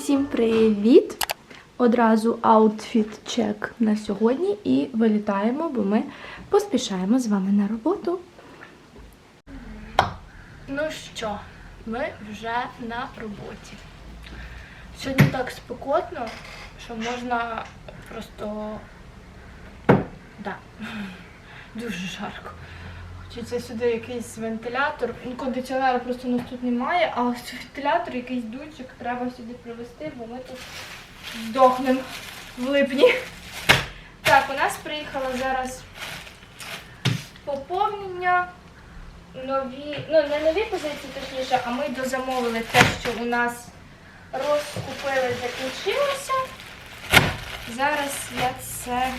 Усім привіт! Одразу аутфіт чек на сьогодні і вилітаємо, бо ми поспішаємо з вами на роботу. Ну що, ми вже на роботі. Сьогодні так спекотно, що можна просто. Да. Дуже жарко. Хочеться сюди якийсь вентилятор. Ну, кондиціонера просто у нас тут немає, а ось вентилятор, якийсь дучик треба сюди привезти, бо ми тут здохнемо в липні. Так, у нас приїхало зараз поповнення. Нові, ну не нові позиції, точніше, а ми дозамовили те, що у нас розкупили, закінчилося. Зараз я це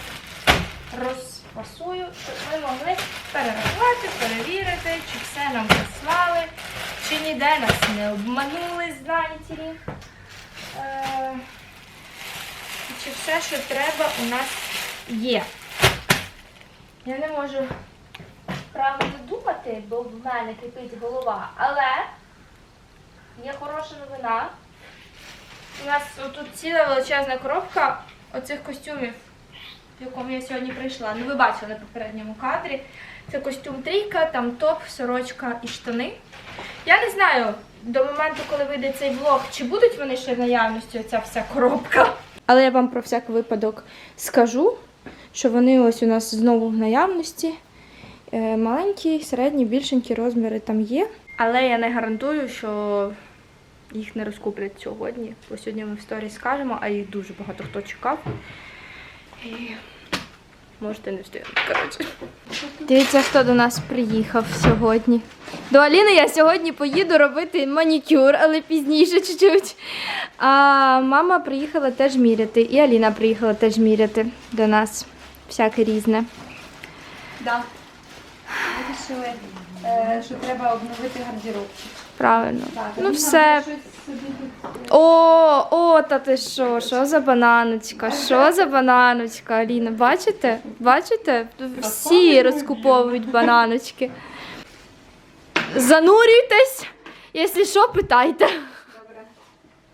розфасую, щоб ми могли перерахувати, перевірити, чи все нам прислали, чи ніде нас не обманули, знаєте ли. Е, чи все, що треба, у нас є. Я не можу правильно думати, бо в мене кипить голова, але є хороша новина. У нас тут ціла величезна коробка оцих костюмів, в якому я сьогодні прийшла. Ну, ви бачили на попередньому кадрі. Це костюм трійка, там топ, сорочка і штани. Я не знаю до моменту, коли вийде цей влог, чи будуть вони ще в наявності, оця вся коробка. Але я вам про всяк випадок скажу, що вони ось у нас знову в наявності. Е, Маленькі, середні, більшенькі розміри там є. Але я не гарантую, що їх не розкуплять сьогодні. Бо сьогодні ми в сторі скажемо, а їх дуже багато хто чекав. І можете не встигнути, коротше. Дивіться, хто до нас приїхав сьогодні. До Аліни я сьогодні поїду робити манікюр, але пізніше чуть-чуть. А мама приїхала теж міряти. І Аліна приїхала теж міряти до нас. Всяке різне. Да. Вирішили, е, що треба обновити гардеробчик. Правильно. Ну все. вже О, о, та ти що? Що за бананочка? Що за бананочка, Аліна? Бачите? Бачите? Всі розкуповують бананочки. Занурюйтесь, якщо що, питайте.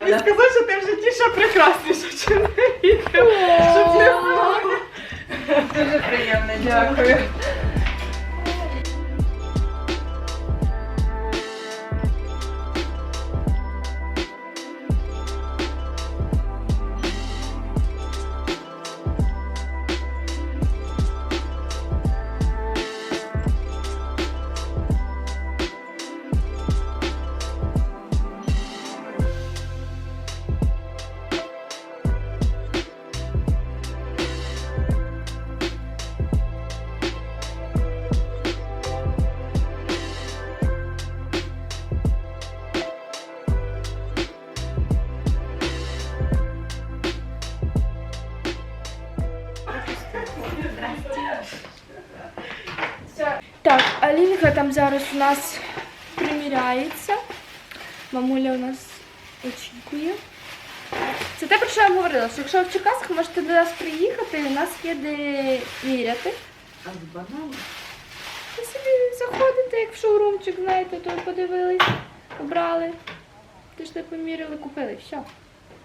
Він сказав, що ти в житті ще прекрасніша, чи не щоб не. Дуже приємно. Дякую. Зараз у нас приміряється. Мамуля у нас очікує. Це те, про що я вам говорила, що якщо ви в Черкасах можете до нас приїхати, у нас є де міряти. А з бананом? Ви собі заходите, як в шоурумчик, знаєте, то подивились, обрали, пішли, поміряли, купили, все.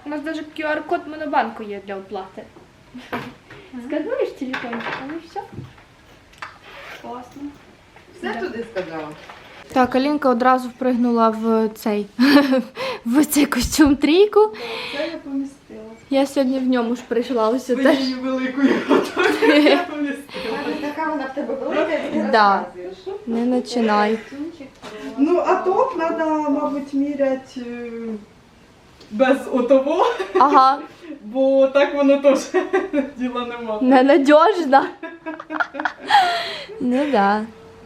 У нас навіть QR-код Монобанку є для оплати. Скануєш телефончик, ну і все. Класно. Все туди сказала? Так, Алінка одразу впригнула в цей в цей костюм трійку. Це я помістила. Я сьогодні в ньому ж прийшла ось теж. Своєю великою готові я помістила. Така вона в тебе велика, і Да. Не починай. Ну, а топ треба, мабуть, міряти е, без отого, Ага, бо так воно теж діла нема. ненадіжна. Ну да.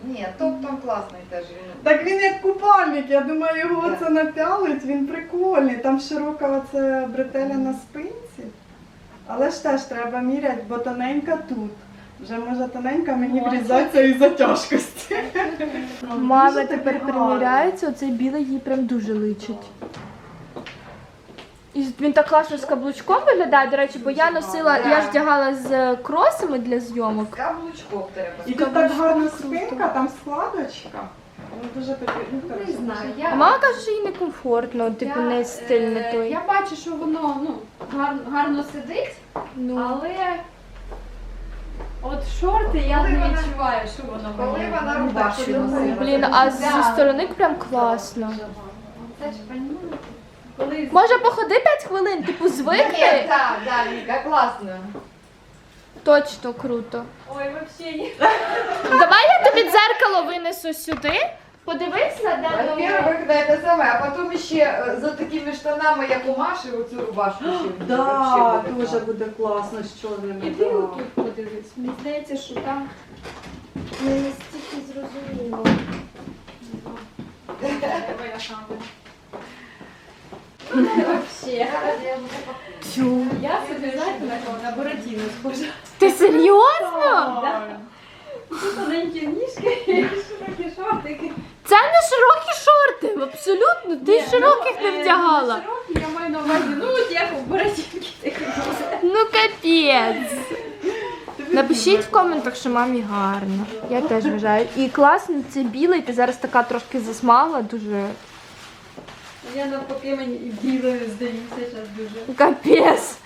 Ні, топ там класний теж. він. Так він як купальник, я думаю, його це напялить, він прикольний. Там широка оце бретеля на спинці. Але ж теж треба міряти, бо тоненька тут. Вже може тоненька мені врізатися із-за тяжкості. Мама Дуже тепер гарно. приміряється, оцей білий їй прям дуже личить. І він так класно з каблучком виглядає, до речі, бо я носила, я ж вдягала з кросами для зйомок. Каблучков треба. І тут так гарна спинка, там складочка. Ну дуже тобі, ну Не коротше. знаю, А я... мама каже, що їй некомфортно, типу не стильне е, той. Я бачу, що воно ну, гарно, гарно сидить, Ну. але от шорти я Коли не вона- відчуваю, що воно Коли мені вона рубашку подобається. Блін, а зі Да. сторони прям класно. Це ж понімаєте? Коли Може походи 5 хвилин, типу Ні, звикни? так, да, Віка, класно. Точно круто. Ой, взагалі ні. Давай я тобі дзеркало винесу сюди. Подивись на воно. Во-первых, да, это самое, а потом ще е, за такими штанами, як у Маші, оцю рубашку ще Да, вообще буде дуже класно. буде класно з чорними. Іди да. отут подивись. Мені здається, що там Не настільки зрозуміло. Давай я сам. Вообще. Тю. Я собі, знаєте, на кого? На Бородіну схожа. Ти серйозно? Тут тоненькі ніжки і широкі шортики. Це не широкі шорти, абсолютно. Ти Ні, широких ну, не е, вдягала. Широкі я маю на увазі, ну от як у Бородінки такі. Ну капець. Напишіть в коментах, що мамі гарно. Я теж вважаю. І класно, це білий, ти зараз така трошки засмагла, дуже Я навпаки мені і білою здається зараз дуже. капець.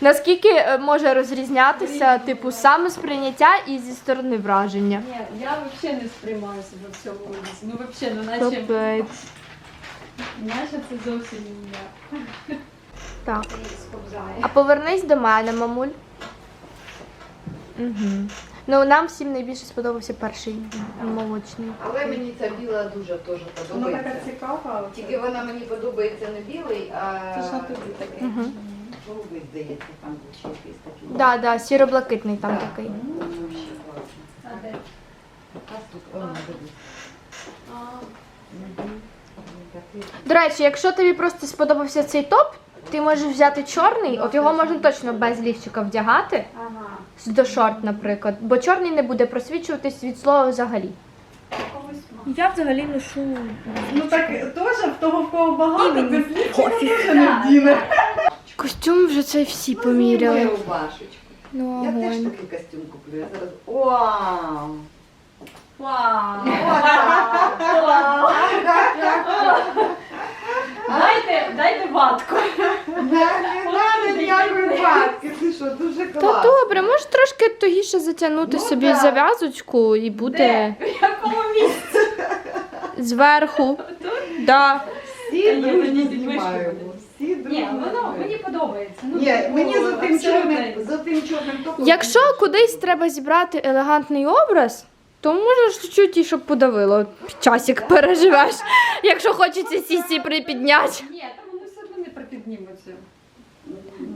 Наскільки е, може розрізнятися, типу, саме сприйняття і зі сторони враження. Ні, я взагалі не сприймаю себе в цьому образі. Ну взагалі, ну наче, Капець. наче це зовсім не я. Так. А повернись до мене, мамуль. Угу. Ну, нам всім найбільше сподобався перший молочний. Але мені ця біла дуже теж Вона така цікава. Тільки вона мені подобається не білий, а Це ж на тобі такий. Угу. голубий, здається, там був ще якийсь такий. Да, да, сіро-блакитний там такий. Ну, вообще класно. А де? А тут, о, дивись. А, Мгм. Такий. До речі, якщо тобі просто сподобався цей топ, ти можеш взяти чорний, от його можна точно без лівчика вдягати. Ага. До шорт, наприклад, бо чорний не буде просвічуватись від слова взагалі. Я взагалі ношу. Ну так теж в того, в кого багато, без лівчика теж не вдіне. Костюм вже це всі Мою поміряли. рубашечку. Ну, Я теж огонь. такий костюм куплю. Я зараз. Вау! Вау! Дайте, дайте ватку. Не треба ніякої батки. Ти що, дуже Та класно. Може тугіше затягнути Ну, собі да. зав'язочку і буде Де? В якому місці? зверху. Да. Всі дружні знімаємо. Всі дружні. Ні, воно мені подобається. Ну, Ні, типу, мені за тим чорним, за тим чорним топом. Якщо кудись треба зібрати елегантний образ, то можеш чуть і щоб подавило. Часик переживеш, якщо хочеться сісі припідняти. Ні, там вони все одно не припіднімуться.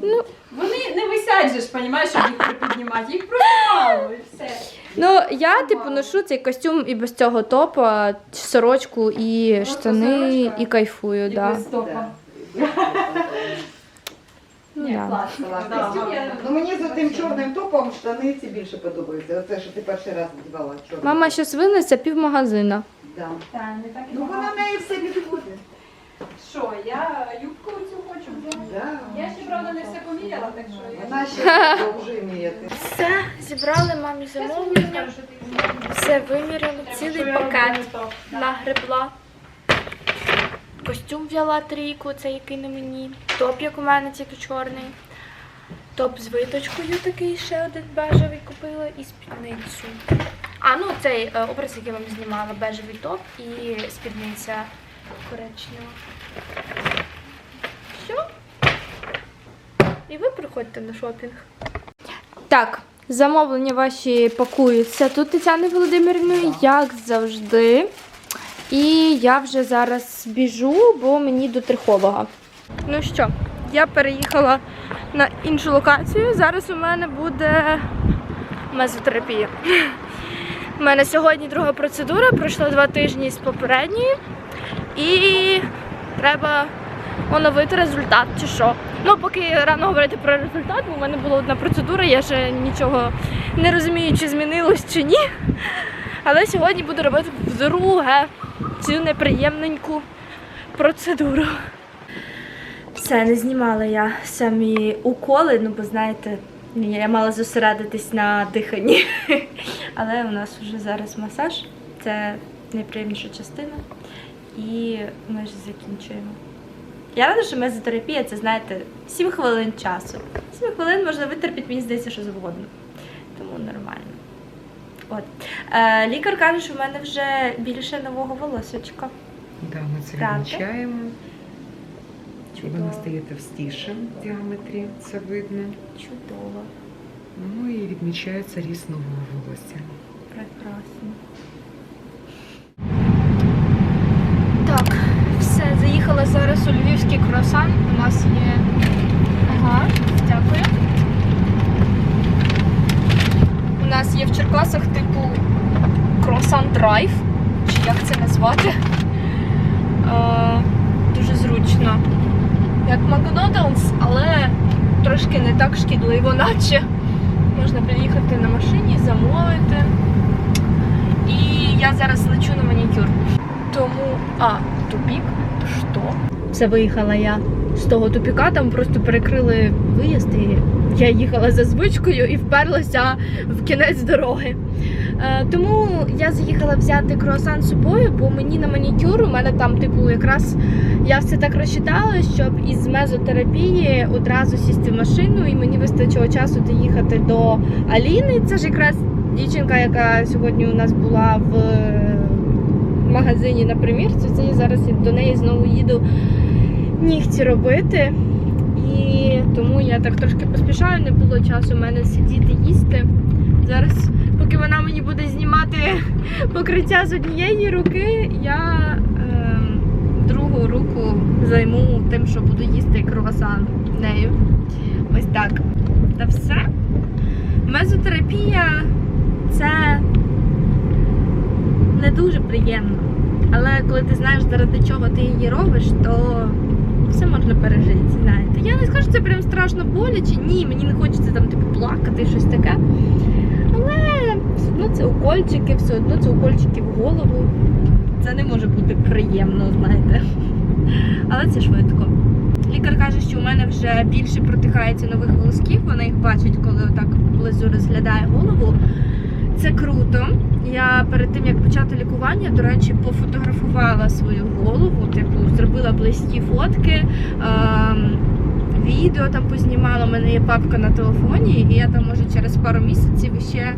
Ну. Вони не висять же ж, понімаєш, щоб їх припіднімати. Їх просто мало і все. Ну, я типу ношу цей костюм і без цього топа, сорочку і Просто штани, сорочка. і кайфую, І да. без топа. Ну, Ні, да. класно. Костюм я- Ну мені за тим чорним топом штани ці більше подобаються. Оце, що ти перший раз вдівала чорний. Мама щось винесе півмагазина. Да. Та, не так і Ну вона багато. неї все підходить. Що, я юбку цю хочу взяти? Да. Я ще, правда, не все поміряла, так що я... Вона ще довже міяти. Все, зібрали мамі замовлення, все виміряли, цілий пакет нагребла. Костюм взяла трійку, це який на мені. Топ, як у мене, тільки чорний. Топ з виточкою такий ще один бежевий купила і спідницю. А, ну цей е, образ, який я вам знімала, бежевий топ і спідниця коричнева. Все. І ви приходьте на шопінг. Так, замовлення ваші пакуються тут Тетяни Володимирівною, як завжди. І я вже зараз біжу, бо мені до трихолога. Ну що, я переїхала на іншу локацію. Зараз у мене буде мезотерапія. У мене сьогодні друга процедура, пройшло два тижні з попередньої. І треба оновити результат чи що. Ну, поки рано говорити про результат, бо в мене була одна процедура, я ще нічого не розумію, чи змінилось чи ні. Але сьогодні буду робити вдруге цю неприємненьку процедуру. Все, не знімала я самі уколи, ну бо знаєте, я мала зосередитись на диханні. Але у нас вже зараз масаж. Це найприємніша частина. І ми ж закінчуємо. Я рада, що мезотерапія це, знаєте, 7 хвилин часу. 7 хвилин можна витерпіти, мені здається, що завгодно. Тому нормально. От. Е, лікар каже, що в мене вже більше нового волосочка. Да, ми це Правда? відмічаємо. І Чудово. воно стає товстішим в діаметрі, це видно. Чудово. Ну і відмічається ріст нового волосся. Прекрасно. Так, все, заїхала зараз у львівський круасан. У нас є. Ага, дякую. У нас є в Черкасах типу круасан драйв. Чи як це назвати? Е, дуже зручно. Як Макдональдс, але трошки не так шкідливо, наче. Можна приїхати на машині, замовити. І я зараз лечу на манікюр. Тому. А, тупік? Що? Все виїхала я з того тупіка, там просто перекрили виїзд, і я їхала за звичкою і вперлася в кінець дороги. Е, тому я заїхала взяти круасан з собою, бо мені на манікюр, у мене там, типу, якраз я все так розчитала, щоб із мезотерапії одразу сісти в машину, і мені вистачило часу доїхати до Аліни. Це ж якраз дівчинка, яка сьогодні у нас була в магазині на примірці. Це я зараз до неї знову їду нігті робити. І тому я так трошки поспішаю, не було часу в мене сидіти їсти. Зараз, поки вона мені буде знімати покриття з однієї руки, я ем, другу руку займу тим, що буду їсти круасан нею. Ось так. Та все. Мезотерапія це не дуже приємно. Але коли ти знаєш, заради чого ти її робиш, то все можна пережити, знаєте. Я не скажу, це прям страшно боляче. Ні, мені не хочеться там типу плакати, щось таке. Але все одно це укольчики, все одно це укольчики в голову. Це не може бути приємно, знаєте. Але це швидко. Лікар каже, що у мене вже більше протихається нових волосків. Вона їх бачить, коли отак близу розглядає голову. Це круто. Я перед тим як почати лікування, до речі, пофотографувала свою голову, типу, зробила близькі фотки. ем, Відео там познімала, у мене є папка на телефоні, і я там може через пару місяців ще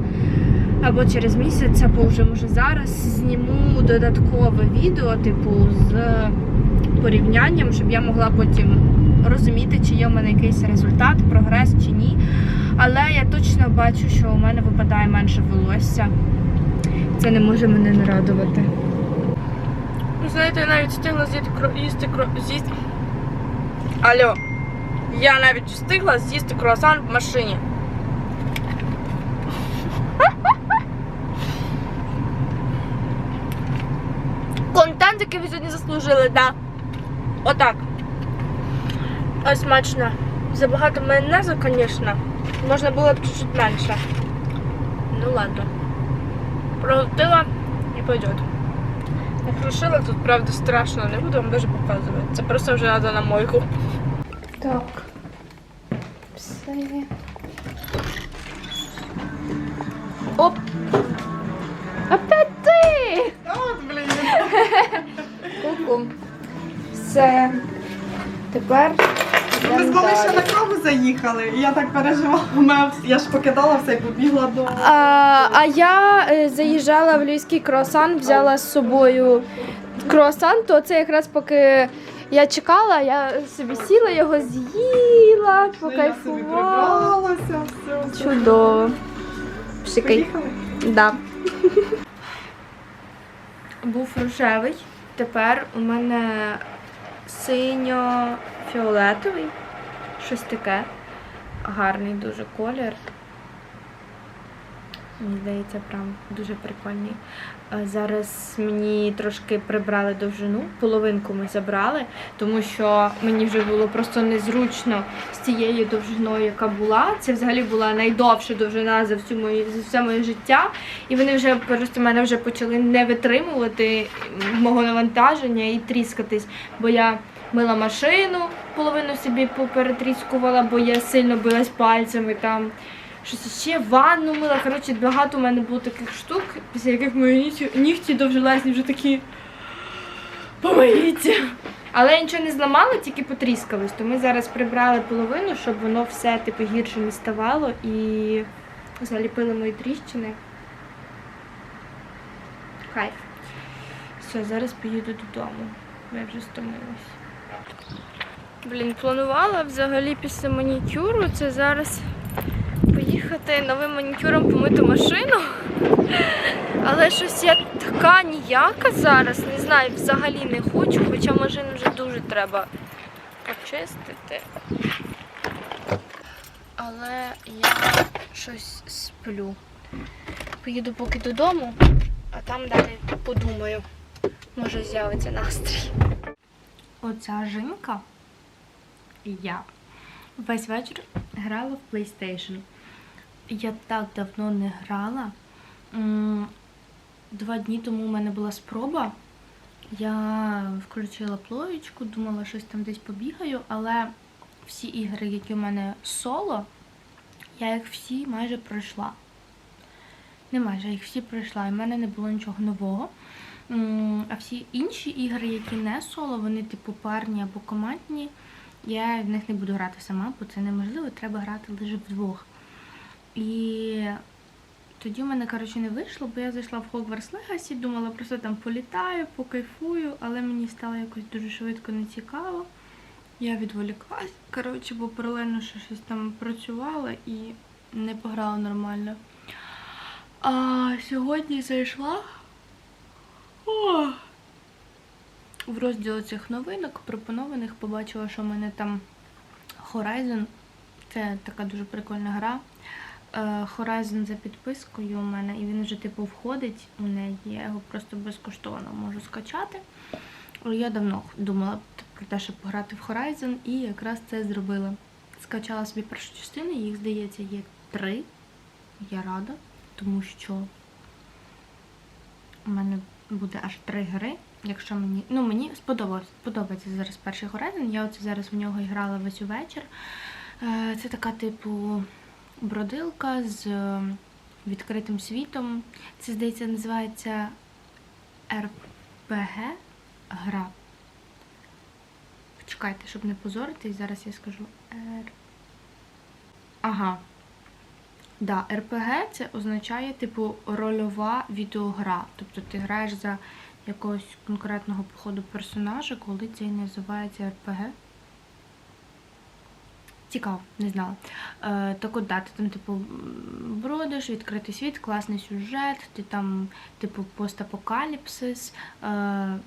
або через місяць, або вже може зараз зніму додаткове відео, типу, з порівнянням, щоб я могла потім розуміти, чи є в мене якийсь результат, прогрес чи ні. Але я точно бачу, що у мене випадає менше волосся. Це не може мене не радувати. Ну, знаєте, я навіть встигла з'їсти кро... їсти кро... з'їсти. Алло. Я навіть встигла з'їсти круасан в машині. Контент, який ви сьогодні заслужили, да. Отак. Ось смачно. Забагато майонезу, звісно. Можна було б чуть-чуть менше. Ну ладно. Проглотила і пойдет. Накрушила тут, правда, страшно. Не буду вам даже показувати. Це просто вже треба на мойку. Так. Все. Оп! Опять ти! От, блін. Ку-ку. Все. Тепер. Ми з ще на заїхали, і я так переживала. Мене- Я ж покидала все і побігла до. А, а я е, заїжджала в львівський круасан, взяла з собою круасан, то це якраз поки я чекала, я собі сіла, його з'їла, Я собі покайфувала. прибралася, все. все. Чудово. Пшикай. Поїхали? Да. Був рожевий. Тепер у мене синьо-фіолетовий. Щось таке. Гарний дуже колір. Мені здається, прям дуже прикольний. Е, Зараз мені трошки прибрали довжину, половинку ми забрали, тому що мені вже було просто незручно з тією довжиною, яка була. Це взагалі була найдовша довжина за всю мою за все моє життя. І вони вже просто мене вже почали не витримувати мого навантаження і тріскатись. Бо я мила машину, половину собі поперетріскувала, бо я сильно билась пальцями там. щось ще ванну мила. Коротше, багато у мене було таких штук, після яких мої нігті, довжелезні вже такі. Помиїться. Але я нічого не зламала, тільки потріскались. То ми зараз прибрали половину, щоб воно все типу гірше не ставало і заліпили мої тріщини. Кайф. Все, зараз поїду додому. Я вже стомилась. Блін, планувала взагалі після манікюру це зараз поїхати новим манікюром помити машину. Але щось я така ніяка зараз, не знаю, взагалі не хочу, хоча машину вже дуже треба почистити. Але я щось сплю. Поїду поки додому, а там далі подумаю. Може з'явиться настрій. Оця жінка я весь вечір грала в PlayStation. Я так давно не грала. Два дні тому у мене була спроба. Я включила плоєчку, думала, щось там десь побігаю, але всі ігри, які у мене соло, я їх всі майже пройшла. Не майже, я їх всі пройшла, і в мене не було нічого нового. А всі інші ігри, які не соло, вони типу парні або командні, я в них не буду грати сама, бо це неможливо, треба грати лише вдвох. І тоді в мене, коротше, не вийшло, бо я зайшла в Hogwarts Legacy, думала, просто там політаю, покайфую, але мені стало якось дуже швидко нецікаво. Я відволіклась, коротше, бо паралельно ще щось там працювала і не пограла нормально. А сьогодні зайшла о, в розділ цих новинок, пропонованих, побачила, що в мене там Horizon. Це така дуже прикольна гра. Е, Horizon за підпискою у мене, і він вже типу входить у неї. Я його просто безкоштовно можу скачати. Я давно думала про те, щоб пограти в Horizon, і якраз це зробила. Скачала собі першу частину, їх, здається, є три. Я рада, тому що у мене буде аж три гри. Якщо мені. Ну, мені сподобалось, подобається зараз перший Horizon. Я оце зараз в нього грала весь увечір. Е, Це така, типу, бродилка з е, відкритим світом. Це, здається, називається РПГ гра. Почекайте, щоб не позоритись, зараз я скажу Р. Ага. Да, РПГ це означає, типу, рольова відеогра. Тобто ти граєш за якогось конкретного походу персонажа, коли це і називається РПГ. Цікаво, не знала. Е, так от, да, ти там, типу, бродиш, відкритий світ, класний сюжет, ти там, типу, постапокаліпсис, е,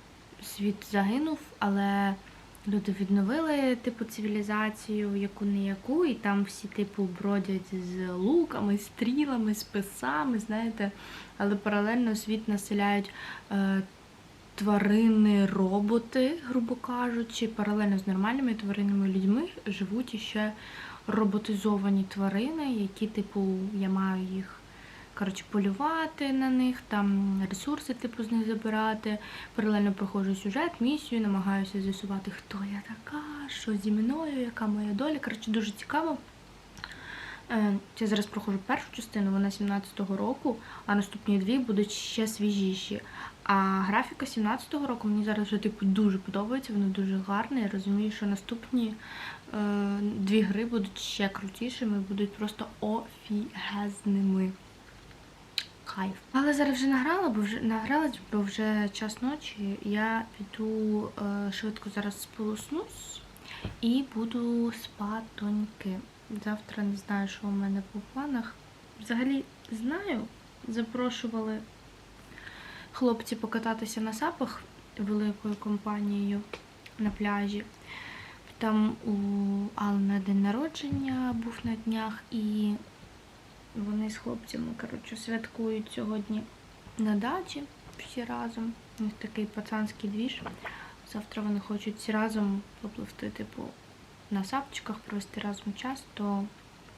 світ загинув, але люди відновили, типу, цивілізацію, яку не яку, і там всі, типу, бродять з луками, стрілами, списами, знаєте, але паралельно світ населяють. Е, тварини, роботи, грубо кажучи, паралельно з нормальними тваринними людьми живуть іще роботизовані тварини, які, типу, я маю їх коротше, полювати на них, там ресурси, типу, з них забирати. Паралельно проходжу сюжет, місію, намагаюся з'ясувати, хто я така, що зі мною, яка моя доля. Коротше, дуже цікаво. Е, Я зараз проходжу першу частину, вона 17-го року, а наступні дві будуть ще свіжіші. А графіка 17-го року мені зараз вже типу дуже подобається, вона дуже гарна. Я розумію, що наступні е, дві гри будуть ще крутішими, будуть просто офігезними. Кайф. Але зараз вже награла, бо вже награлась, бо вже час ночі. Я піду е, швидко зараз сполоснусь і буду спатоньки. Завтра не знаю, що у мене по планах. Взагалі знаю, запрошували хлопці покататися на сапах великою компанією на пляжі. Там у Алли день народження був на днях, і вони з хлопцями коротше, святкують сьогодні на дачі всі разом. У них такий пацанський двіж. Завтра вони хочуть всі разом попливти, типу, на сапчиках, провести разом час, то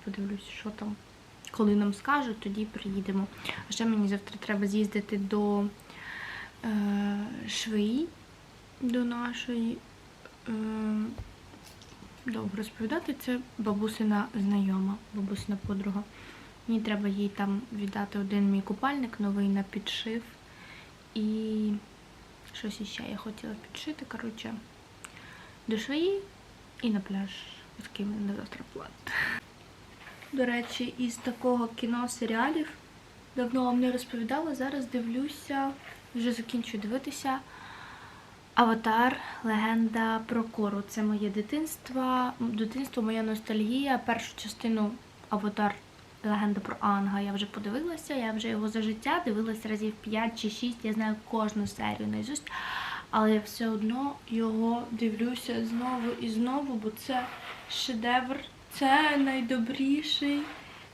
подивлюсь, що там. Коли нам скажуть, тоді приїдемо. А ще мені завтра треба з'їздити до е, швеї, до нашої. Е, довго розповідати, це бабусина знайома, бабусина подруга. Мені треба їй там віддати один мій купальник новий на підшив. І щось іще я хотіла підшити. Коротше, до швеї і на пляж. В мене на завтра план. До речі, із такого кіно серіалів давно вам не розповідала. Зараз дивлюся, вже закінчую дивитися. Аватар, легенда про кору. Це моє дитинство, дитинство, моя ностальгія. Першу частину Аватар, легенда про Анга я вже подивилася. Я вже його за життя дивилася разів 5 чи 6. Я знаю кожну серію наизусть. Але я все одно його дивлюся знову і знову, бо це шедевр. Це найдобріший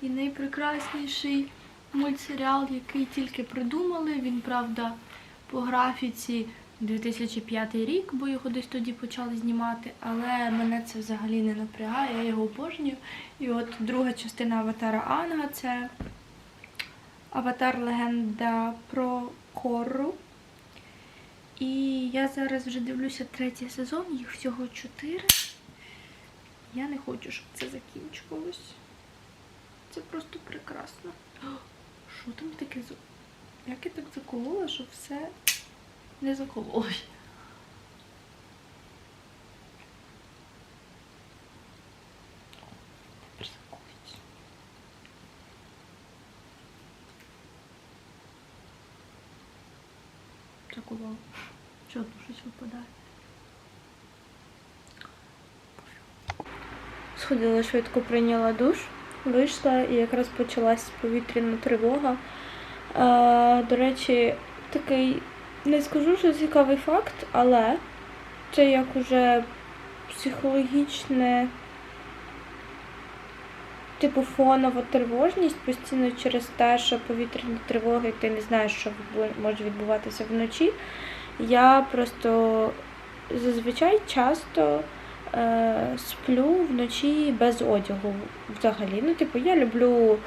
і найпрекрасніший мультсеріал, який тільки придумали. Він, правда, по графіці 2005 рік, бо його десь тоді почали знімати, але мене це взагалі не напрягає, я його обожнюю. І от друга частина Аватара Анга це Аватар Легенда про Корру. Я зараз вже дивлюся третій сезон, їх всього чотири. Я не хочу, щоб це закінчувалось. Це просто прекрасно. Що там таке? Як я так заколола, що все не заколиться. Заколола. Що тут випадає? Сходила швидко, прийняла душ, вийшла і якраз почалась повітряна тривога. Е, до речі, такий, не скажу, що цікавий факт, але це як уже психологічне, типу фонова тривожність постійно через те, що повітряні тривоги, ти не знаєш, що може відбуватися вночі. Я просто зазвичай часто е, сплю вночі без одягу взагалі. Ну, типу, я люблю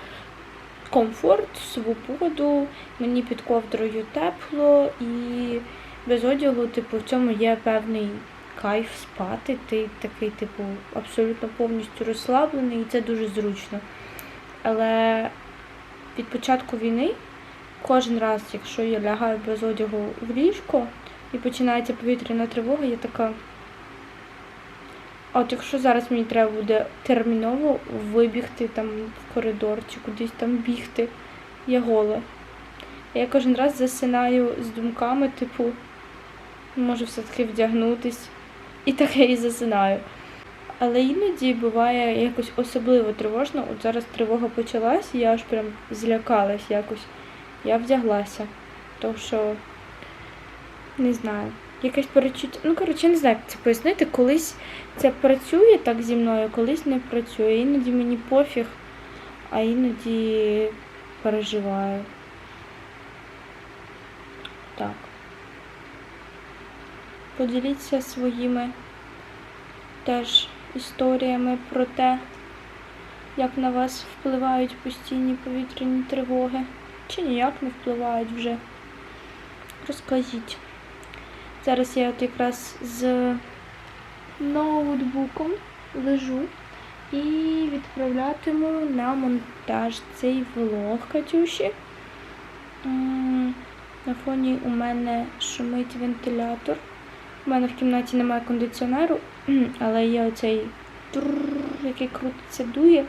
комфорт, свободу, мені під ковдрою тепло і без одягу, типу, в цьому є певний кайф спати. Ти такий, типу, абсолютно повністю розслаблений, і це дуже зручно. Але від початку війни кожен раз, якщо я лягаю без одягу в ліжко і починається повітряна тривога, я така. А От якщо зараз мені треба буде терміново вибігти там в коридор чи кудись там бігти, я гола. Я кожен раз засинаю з думками, типу, може все-таки вдягнутись. І так я і засинаю. Але іноді буває якось особливо тривожно. От зараз тривога почалась, я аж прям злякалась якось. Я вдяглася. Тому що не знаю. Якесь перечуття. Ну, коротше, не знаю, як це пояснити. Колись це працює так зі мною, колись не працює. Іноді мені пофіг, а іноді переживаю. Так. Поділіться своїми теж історіями про те, як на вас впливають постійні повітряні тривоги. Чи ніяк не впливають вже. Розкажіть. Зараз я от якраз з ноутбуком лежу і відправлятиму на монтаж цей влог Катюші. На фоні у мене шумить вентилятор. У мене в кімнаті немає кондиціонеру, але є оцей трррр, який крутиться, дує.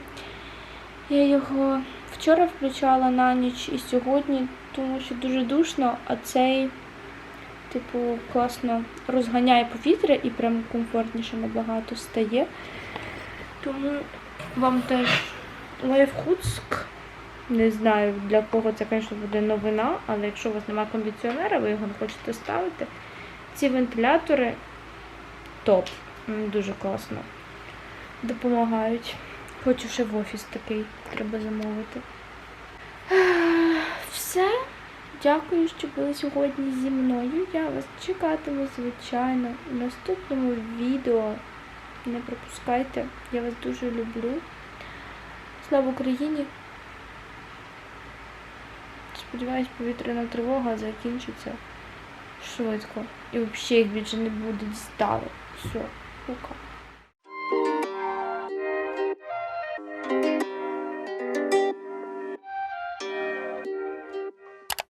Я його вчора включала на ніч і сьогодні, тому що дуже душно, а цей типу, класно розганяє повітря і прям комфортніше набагато стає. Тому вам теж лайфхуцк. Не знаю, для кого це, звісно, буде новина, але якщо у вас немає кондиціонера, ви його не хочете ставити. Ці вентилятори топ. Дуже класно. Допомагають. Хочу ще в офіс такий, треба замовити. Все. Дякую, що були сьогодні зі мною. Я вас чекатиму, звичайно, в наступному відео. Не пропускайте. Я вас дуже люблю. Слава Україні! Сподіваюсь, повітряна тривога закінчиться швидко. І взагалі їх більше не буде дістали. Все, пока.